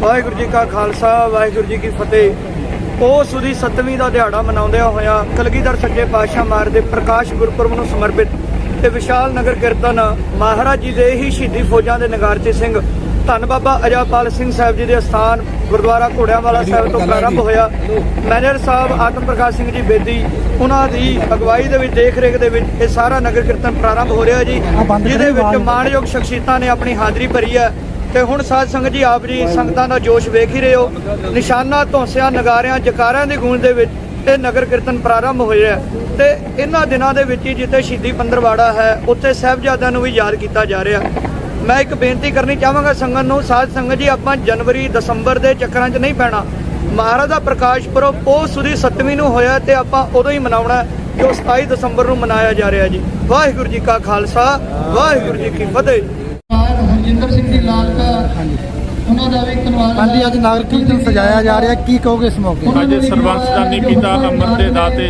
ਵਾਹਿਗੁਰੂ ਜੀ ਕਾ ਖਾਲਸਾ ਵਾਹਿਗੁਰੂ ਜੀ ਕੀ ਫਤਿਹ। ਉਸ ਦੀ ਸੱਤਵੀਂ ਦਾ ਦਿਹਾੜਾ ਮਨਾਉਂਦਿਆਂ ਹੋਇਆ ਕਲਗੀਧਰ ਸੱਚੇ ਪਾਤਸ਼ਾਹ ਮਾਰ ਦੇ ਪ੍ਰਕਾਸ਼ ਗੁਰਪੁਰਬ ਨੂੰ ਸਮਰਪਿਤ ਤੇ ਵਿਸ਼ਾਲ ਨਗਰ ਕੀਰਤਨ ਮਹਾਰਾਜ ਜੀ ਦੇ ਹੀ ਸ਼ਹੀਦੀ ਫੌਜਾਂ ਦੇ ਨਗਾਰਚੀ ਸਿੰਘ ਧੰਨ ਬਾਬਾ ਅਜਾਪਾਲ ਸਿੰਘ ਸਾਹਿਬ ਜੀ ਦੇ ਅਸਥਾਨ ਗੁਰਦੁਆਰਾ ਘੋੜਿਆਂ ਵਾਲਾ ਸਾਹਿਬ ਤੋਂ ਪ੍ਰਾਰੰਭ ਹੋਇਆ। ਮੈਨੇਜਰ ਸਾਹਿਬ ਆਤਮ ਪ੍ਰਕਾਸ਼ ਸਿੰਘ ਜੀ ਬੇਦੀ ਉਹਨਾਂ ਦੀ ਅਗਵਾਈ ਦੇ ਵਿੱਚ ਦੇਖ ਰੇਖ ਦੇ ਵਿੱਚ ਇਹ ਸਾਰਾ ਨਗਰ ਕੀਰਤਨ ਪ੍ਰਾਰੰਭ ਹੋ ਰਿਹਾ ਜੀ ਜਿਹਦੇ ਵਿੱਚ ਮਾਣਯੋਗ ਸ਼ਖਸੀਅਤਾਂ ਨੇ ਆਪਣੀ ਹਾਜ਼ਰੀ ਭਰੀ ਹੈ। ਤੇ ਹੁਣ ਸਾਧ ਸੰਗਤ ਜੀ, ਆਪ ਜੀ ਸੰਗਤਾਂ ਦਾ ਜੋਸ਼ ਵੇਖ ਹੀ ਰਹੇ ਹੋ। ਨਿਸ਼ਾਨਾ, ਧੌਂਸਿਆਂ, ਨਗਾਰਿਆਂ, ਜਕਾਰਿਆਂ ਦੀ ਗੂੰਜ ਦੇ ਵਿੱਚ ਇਹ ਨਗਰ ਕੀਰਤਨ ਪ੍ਰਾਰੰਭ ਹੋਇਆ ਹੈ। ਤੇ ਇਹਨਾਂ ਦਿਨਾਂ ਦੇ ਵਿੱਚ ਹੀ ਜਿੱਥੇ ਸ਼ਹੀਦੀ ਪੰਦਰਵਾੜਾ ਹੈ, ਉੱਥੇ ਸਾਹਿਬਜ਼ਾਦਿਆਂ ਨੂੰ ਵੀ ਯਾਦ ਕੀਤਾ ਜਾ ਰਿਹਾ। ਮੈਂ ਇੱਕ ਬੇਨਤੀ ਕਰਨੀ ਚਾਹਾਂਗਾ ਸੰਗਤ ਨੂੰ, ਸਾਧ ਸੰਗਤ ਜੀ, ਆਪਾਂ ਜਨਵਰੀ, ਦਸੰਬਰ ਦੇ ਚੱਕਰਾਂ 'ਚ ਨਹੀਂ ਪੈਣਾ। ਮਹਾਰਾਜ ਦਾ ਪ੍ਰਕਾਸ਼ ਪੁਰਬ ਉਹ ਸੁਦੀ ਸੱਤਵੀਂ ਨੂੰ ਹੋਇਆ ਤੇ ਆਪਾਂ ਉਦੋਂ ਹੀ ਮਨਾਉਣਾ ਜੋ 27 ਦਸੰਬਰ ਨੂੰ ਮਨਾਇਆ ਜਾ ਰਿਹਾ ਜੀ। ਵਾਹਿਗੁਰੂ ਜੀ ਕਾ ਖਾਲਸਾ, ਵਾਹਿਗੁਰੂ ਜੀ ਕੀ ਫਤਿਹ। ਹਰਜਿੰਦਰ ਸਿੰਘ ਦੀ ਲਾਲਕਾ ਉਹਨਾਂ ਦਾ ਵੀ ਧੰਨਵਾਦ ਹਾਂਜੀ ਅੱਜ ਨਾਗਰ ਕੀਰਤਨ ਸਜਾਇਆ ਜਾ ਰਿਹਾ ਕੀ ਕਹੋਗੇ ਇਸ ਮੌਕੇ ਤੇ? ਅੱਜ ਸਰਬੰਸਦਾਨੀ ਪਿਤਾ ਅਮਰ ਦੇ ਦਾਤੇ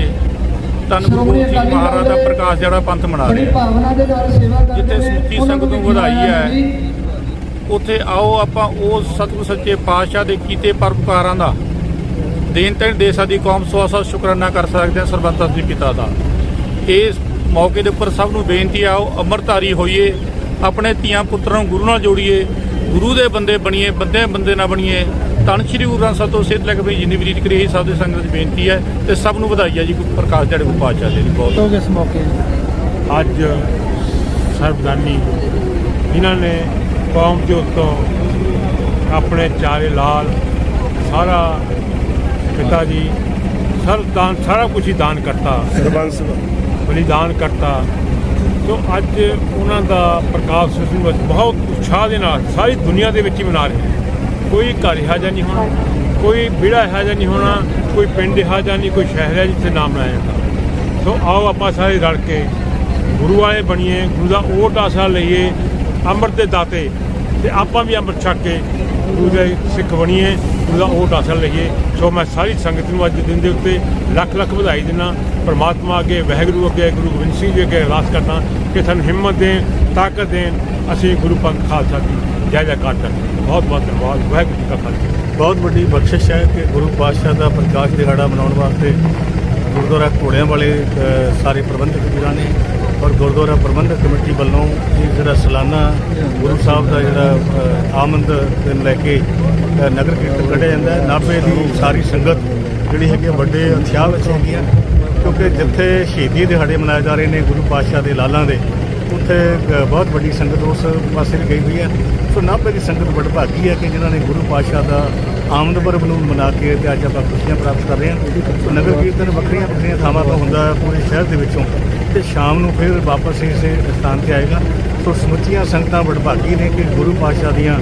ਧੰਨ ਗੁਰੂ ਸਿੰਘ ਮਹਾਰਾਜ ਦਾ ਪ੍ਰਕਾਸ਼ ਜਿਹੜਾ ਪੰਥ ਮਨਾ ਬੜੀ ਰਿਹਾ ਭਾਵਨਾ ਦੇ ਨਾਲ ਸੇਵਾ ਕਰਦੇ ਜਿੱਥੇ ਨੇ। ਸਮੁੱਚੀ ਸੰਗਤ ਨੂੰ ਵਧਾਈ ਹੈ। ਜੀ, ਉੱਥੇ ਆਓ ਆਪਾਂ ਉਸ ਸਤਿਗੁਰ ਸੱਚੇ ਪਾਤਸ਼ਾਹ ਦੇ ਕੀਤੇ ਪਰਪਕਾਰਾਂ ਦਾ ਦੇਨ ਤੈਨ ਦੇਸਾਂ ਦੀ ਕੌਮ ਸੌ ਸੌ ਸ਼ੁਕਰਾਨਾ ਕਰ ਸਕਦੇ ਹਾਂ ਸਰਬੰਸਦਾਨੀ ਪਿਤਾ ਦਾ ਇਸ ਮੌਕੇ ਦੇ ਉੱਪਰ ਸਭ ਨੂੰ ਬੇਨਤੀ ਆਓ ਅੰਮ੍ਰਿਤਧਾਰੀ ਹੋਈਏ ਆਪਣੇ ਧੀਆਂ ਪੁੱਤਰਾਂ ਨੂੰ ਗੁਰੂ ਨਾਲ ਜੋੜੀਏ ਗੁਰੂ ਦੇ ਬੰਦੇ ਬਣੀਏ ਬੰਦੇ ਬੰਦੇ ਨਾ ਬਣੀਏ ਤਨ ਸ੍ਰੀ ਗੁਰੂ ਗ੍ਰੰਥ ਸਾਹਿਬ ਤੋਂ ਸਿੱਧ ਲੈ ਕੇ ਆਪਣੀ ਜਿੰਨੀ ਵੀ ਰੀਤ ਕਰੀ ਸਭ ਦੇ ਸੰਗਤ ਦੀ ਬੇਨਤੀ ਹੈ ਤੇ ਸਭ ਨੂੰ ਵਧਾਈ ਹੈ ਜੀ ਗੁਰੂ ਪ੍ਰਕਾਸ਼ ਦਿਹਾੜੇ ਗੁਰੂ ਪਾਤਸ਼ਾਹ ਜੀ ਦੀ ਬਹੁਤ। ਕਹੋਗੇ ਇਸ ਮੌਕੇ? ਤੇ? ਅੱਜ ਸਰਬਦਾਨੀ ਜਿਨ੍ਹਾਂ ਨੇ ਕੌਮ ਦੇ ਉੱਤੋਂ ਆਪਣੇ ਚਾਰੇ ਲਾਲ ਸਾਰਾ ਪਿਤਾ ਜੀ ਸਰ ਦਾਨ ਸਾਰਾ ਕੁਝ ਹੀ ਦਾਨ ਕਰਤਾ। ਸਰਬੰਸ ਬਲੀਦਾਨ ਕਰਤਾ। ਸੋ ਅੱਜ ਉਹਨਾਂ ਦਾ ਪ੍ਰਕਾਸ਼ ਦਿਵਸ ਬਹੁਤ ਉਤਸ਼ਾਹ ਦੇ ਨਾਲ ਸਾਰੀ ਦੁਨੀਆ ਦੇ ਵਿੱਚ ਹੀ ਮਨਾ ਰਹੇ ਨੇ। ਕੋਈ ਘਰ ਇਹੋ ਜਿਹਾ ਨਹੀਂ ਹੋਣਾ, ਕੋਈ ਵਿੜਾ ਇਹੋ ਜਿਹਾ ਨਹੀਂ ਹੋਣਾ, ਕੋਈ ਪਿੰਡ ਇਹੋ ਜਿਹਾ ਨਹੀਂ, ਕੋਈ ਸ਼ਹਿਰ ਹੈ ਜਿੱਥੇ ਨਾਮ ਮਨਾਇਆ ਜਾਂਦਾ ਸੋ ਆਓ ਆਪਾਂ ਸਾਰੇ ਰਲ ਕੇ ਗੁਰੂ ਵਾਲੇ ਬਣੀਏ, ਗੁਰੂ ਦਾ ਓਟ ਆਸਰਾ ਲਈਏ, ਅੰਮ੍ਰਿਤ ਦੇ ਦਾਤੇ, ਤੇ ਆਪਾਂ ਵੀ ਅੰਮ੍ਰਿਤ ਛਕ ਕੇ ਗੁਰੂ ਦੇ ਸਿੱਖ ਬਣੀਏ ਗੁਰੂ ਦਾ ਉਹ ਆਸਰਾ ਲਈਏ। ਸੋ ਮੈਂ ਸਾਰੀ ਸੰਗਤ ਨੂੰ ਅੱਜ ਦਿਨ ਦੇ ਉੱਤੇ ਲੱਖ ਲੱਖ ਵਧਾਈ ਦਿੰਦਾ। ਪਰਮਾਤਮਾ ਅੱਗੇ, ਵਾਹਿਗੁਰੂ ਅੱਗੇ, ਗੁਰੂ ਗੋਬਿੰਦ ਸਿੰਘ ਜੀ ਅੱਗੇ ਅਰਦਾਸ ਕਰਦਾ ਕਿ ਸਾਨੂੰ ਹਿੰਮਤ ਦੇਣ, ਤਾਕਤ ਦੇਣ, ਅਸੀਂ ਗੁਰੂ ਪੰਥ ਖਾਲਸਾ ਦੀ ਜੈ ਜੈਕਾਰ ਕਰੀਏ ਬਹੁਤ ਬਹੁਤ ਧੰਨਵਾਦ, ਵਾਹਿਗੁਰੂ ਜੀ ਕਾ ਖਾਲਸਾ। ਬਹੁਤ ਵੱਡੀ ਬਖਸ਼ਿਸ਼ ਹੈ ਕਿ ਗੁਰੂ ਪਾਤਸ਼ਾਹ ਦਾ ਪ੍ਰਕਾਸ਼ ਦਿਹਾੜਾ ਮਨਾਉਣ ਵਾਸਤੇ ਗੁਰਦੁਆਰਾ ਘੋੜਿਆਂ ਵਾਲੇ ਸਾਰੇ ਪ੍ਰਬੰਧਕ ਵੀਰਾਂ ਨੇ ਔਰ ਗੁਰਦੁਆਰਾ ਪ੍ਰਬੰਧਕ ਕਮੇਟੀ ਵੱਲੋਂ ਇਹ ਜਿਹੜਾ ਸਾਲਾਨਾ ਗੁਰੂ ਸਾਹਿਬ ਦਾ ਜਿਹੜਾ ਅ, ਦਿਨ ਲੈ ਕੇ ਨਗਰ ਕੀਰਤਨ ਕੱਢਿਆ ਜਾਂਦਾ ਹੈ। ਨਾਭੇ ਦੀ ਸਾਰੀ ਸੰਗਤ ਜਿਹੜੀ ਹੈਗੀ ਆ ਵੱਡੇ ਉਤਸ਼ਾਹ ਵਿੱਚ ਹੈਗੀ ਆ। ਕਿਉਂਕਿ ਜਿੱਥੇ ਸ਼ਹੀਦੀ ਦਿਹਾੜੇ ਮਨਾਏ ਜਾ ਰਹੇ ਨੇ ਗੁਰੂ ਪਾਤਸ਼ਾਹ ਦੇ ਲਾਲਾਂ ਦੇ ਉੱਥੇ ਬਹੁਤ ਵੱਡੀ ਸੰਗਤ ਉਸ ਪਾਸੇ ਵੀ ਗਈ ਹੋਈ ਹੈ। ਸੋ ਨਾਭੇ ਦੀ ਸੰਗਤ ਵਡਭਾਗੀ ਹੈ ਕਿ ਜਿਨ੍ਹਾਂ ਨੇ ਗੁਰੂ ਪਾਤਸ਼ਾਹ ਦਾ ਆਮਦ ਪੁਰਬ ਨੂੰ ਮਨਾ ਕੇ ਤੇ ਅੱਜ ਆਪਾਂ ਖੁਸ਼ੀਆਂ ਪ੍ਰਾਪਤ ਕਰ ਰਹੇ ਹਾਂ। ਸੋ ਨਗਰ ਕੀਰਤਨ ਵੱਖਰੀਆਂ ਵੱਖਰੀਆਂ ਥਾਵਾਂ ਤੋਂ ਹੁੰਦਾ ਪੂਰੇ ਸ਼ਹਿਰ ਦੇ ਵਿੱਚੋਂ। ਤੇ ਸ਼ਾਮ ਨੂੰ ਫਿਰ ਵਾਪਸ ਇਸੇ ਸਥਾਨ ਤੇ ਆਏਗਾ। ਸੋ ਸਮੁੱਚੀਆਂ ਸੰਗਤਾਂ ਵਡਭਾਗੀ ਨੇ ਕਿ ਗੁਰੂ ਪਾਤਸ਼ਾਹ ਦੀਆਂ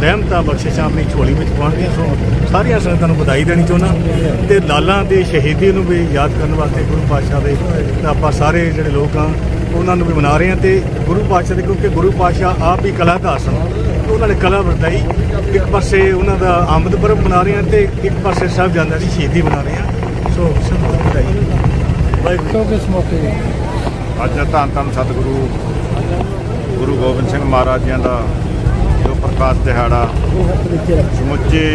ਰਹਿਮਤਾਂ ਬਖਸ਼ਿਸ਼ਾਂ ਆਪਣੀ ਝੋਲੀ ਵਿੱਚ ਪਾਉਣਗੀਆਂ ਸੋ ਸਾਰੀਆਂ ਸੰਗਤਾਂ ਨੂੰ ਵਧਾਈ ਦੇਣੀ ਚਾਹੁੰਦਾ। ਤੇ ਲਾਲਾਂ ਦੇ ਸ਼ਹੀਦੀ ਨੂੰ ਵੀ ਯਾਦ ਕਰਨ ਵਾਸਤੇ ਗੁਰੂ ਪਾਤਸ਼ਾਹ ਦੇ ਤਾਂ ਆਪਾਂ ਸਾਰੇ ਜਿਹੜੇ ਲੋਕ ਆ, ਉਹਨਾਂ ਨੂੰ ਵੀ ਮਨਾ ਰਹੇ ਹਾਂ ਤੇ ਗੁਰੂ ਪਾਤਸ਼ਾਹ ਦੇ ਕਿਉਂਕਿ ਗੁਰੂ ਪਾਤਸ਼ਾਹ ਆਪ ਹੀ ਕਲਾਕਾਰ ਸਨ। ਉਹਨਾਂ ਨੇ ਕਲਾ ਵਰਤਾਈ। ਇੱਕ ਪਾਸੇ ਉਹਨਾਂ ਦਾ ਆਮਦ ਪਰਬ ਮਨਾ ਰਹੇ ਹਾਂ ਤੇ ਇੱਕ ਪਾਸੇ ਸਾਹਿਬ ਜਾਂਦਾ ਦੀ ਸ਼ਹੀਦੀ ਮਨਾ ਰਹੇ ਹਾਂ ਸੋ ਸਭ ਨੂੰ ਵਧਾਈ ਵਾਹਿਗੁਰੂ ਕਹੋਗੇ ਮੌਕੇ? ਅੱਜ ਧੰਨ ਧੰਨ ਸਤਿਗੁਰੂ ਗੁਰੂ ਗੋਬਿੰਦ ਸਿੰਘ ਮਹਾਰਾਜ ਜੀ ਦਾ ਜੋ ਪ੍ਰਕਾਸ਼ ਦਿਹਾੜਾ ਸਮੁੱਚੇ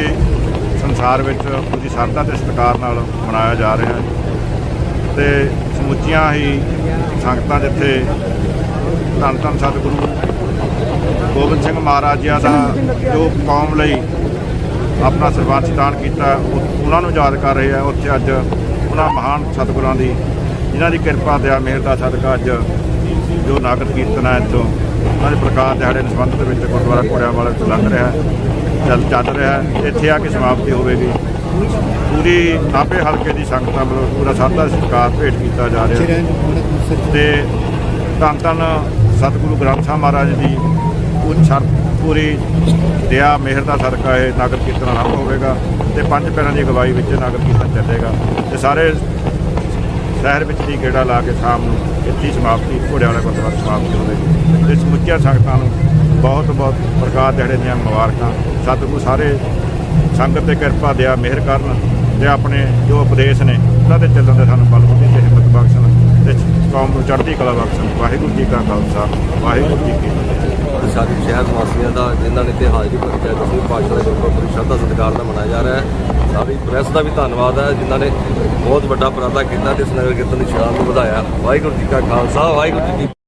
ਸੰਸਾਰ ਵਿੱਚ ਉਹਦੀ ਸਰਦਾ ਤੇ ਸਤਿਕਾਰ ਨਾਲ ਮਨਾਇਆ ਜਾ ਰਿਹਾ ਹੈ। ਤੇ ਸਮੁੱਚੀਆਂ ਹੀ ਸੰਗਤਾਂ ਜਿੱਥੇ ਧੰਨ ਧੰਨ ਸਤਿਗੁਰੂ ਗੋਬਿੰਦ ਸਿੰਘ ਮਹਾਰਾਜ ਜੀ ਦਾ ਜੋ ਕੌਮ ਲਈ ਆਪਣਾ ਸਰਬੰਸ ਦਾਨ ਕੀਤਾ ਉਹਨਾਂ ਨੂੰ ਯਾਦ ਕਰ ਰਹੇ ਆ। ਉੱਥੇ ਅੱਜ ਉਹਨਾਂ ਮਹਾਨ ਸਤਿਗੁਰਾਂ ਦੀ ਜਿਨ੍ਹਾਂ ਦੀ ਕਿਰਪਾ ਦਇਆ ਮਿਹਰ ਦਾ ਸਦਕਾ ਅੱਜ ਜੋ ਨਾਗਰ ਕੀਰਤਨ ਹੈ ਇੱਥੋਂ ਉਹਨਾਂ ਦੇ ਪ੍ਰਕਾਸ਼ ਦਿਹਾੜੇ ਦੇ ਸੰਬੰਧ ਦੇ ਵਿੱਚ ਗੁਰਦੁਆਰਾ ਘੋੜਿਆਂ ਵਾਲੇ ਤੋਂ ਲੰਘ ਰਿਹਾ ਚੱਲ ਚੱਲ ਰਿਹਾ ਇੱਥੇ ਆ ਕੇ ਸਮਾਪਤੀ ਹੋਵੇਗੀ। ਪੂਰੀ ਨਾਭੇ ਹਲਕੇ ਦੀ ਸੰਗਤਾਂ ਵੱਲੋਂ ਪੂਰਾ ਸਾਦਾ ਸਤਿਕਾਰ ਭੇਟ ਕੀਤਾ ਜਾ ਰਿਹਾ ਤੇ ਧੰਨ ਧੰਨ ਸਤਿਗੁਰੂ ਗ੍ਰੰਥ ਸਾਹਿਬ ਮਹਾਰਾਜ ਦੀ ਉਹ ਸ਼ਰ ਪੂਰੀ ਦਇਆ ਮਿਹਰ ਦਾ ਸਦਕਾ ਇਹ ਨਗਰ ਕੀਰਤਨ ਆਰੰਭ ਹੋਵੇਗਾ ਤੇ ਪੰਜ ਪੈਰਾਂ ਦੀ ਅਗਵਾਈ ਵਿੱਚ ਨਗਰ ਕੀਰਤਨ ਚੱਲੇਗਾ। ਤੇ ਸਾਰੇ ਸ਼ਹਿਰ ਵਿੱਚ ਦੀ ਗੇੜਾ ਲਾ ਕੇ ਸ਼ਾਮ ਨੂੰ ਇੱਥੇ ਸਮਾਪਤੀ ਘੋੜਿਆਂ ਵਾਲਾ ਗੁਰਦੁਆਰਾ ਸਮਾਪਤੀ ਹੋਵੇਗੀ ਤੇ ਸਮੁੱਚੀਆਂ ਸੰਗਤਾਂ ਨੂੰ ਬਹੁਤ ਬਹੁਤ ਪ੍ਰਕਾਸ਼ ਦਿਹਾੜੇ ਦੀਆਂ ਮੁਬਾਰਕਾਂ। ਸਤਿਗੁਰੂ ਸਾਰੇ ਸੰਗਤ ਤੇ ਕਿਰਪਾ ਦਿਆ, ਮਿਹਰ ਕਰਨ ਤੇ ਆਪਣੇ ਜੋ ਉਪਦੇਸ਼ ਨੇ, ਉਹਨਾਂ 'ਤੇ ਚੱਲਣ ਦੇ ਸਾਨੂੰ ਬਲ ਬੁੱਧੀ ਤੇ ਹਿੰਮਤ ਬਖਸ਼ਣ। ਤੇ ਕੌਮ ਨੂੰ ਚੜ੍ਹਦੀ ਕਲਾ ਬਖਸ਼ਣ। ਵਾਹਿਗੁਰੂ ਜੀ ਕਾ ਖਾਲਸਾ। ਵਾਹਿਗੁਰੂ ਜੀ ਕੀ ਫਤਿਹ। ਸਾਡੇ ਸ਼ਹਿਰ ਵਾਸੀਆਂ ਦਾ, ਜਿਨ੍ਹਾਂ ਨੇ ਤੇ ਹਾਜ਼ਰੀ ਭਰੀ ਹੈ ਦਸਵੀਂ ਪਾਤਸ਼ਾਹ ਦੇ ਗੁਰਪੁਰਬ ਬੜੀ ਸ਼ਰਧਾ ਸਤਿਕਾਰ ਨਾਲ ਮਨਾਇਆ ਜਾ ਰਿਹਾ ਹੈ। ਸਾਰੀ ਪ੍ਰੈਸ ਦਾ ਵੀ ਧੰਨਵਾਦ ਹੈ, ਜਿਨ੍ਹਾਂ ਨੇ ਬਹੁਤ ਵੱਡਾ ਉਪਰਾਲਾ ਕੀਤਾ ਤੇ ਇਸ ਨਗਰ ਕੀਰਤਨ ਦੀ ਸ਼ਾਨ ਨੂੰ ਵਧਾਇਆ। ਵਾਹਿਗੁਰੂ ਜੀ ਕਾ ਖਾਲਸਾ, ਵਾਹਿਗੁਰੂ ਜੀ ਕੀ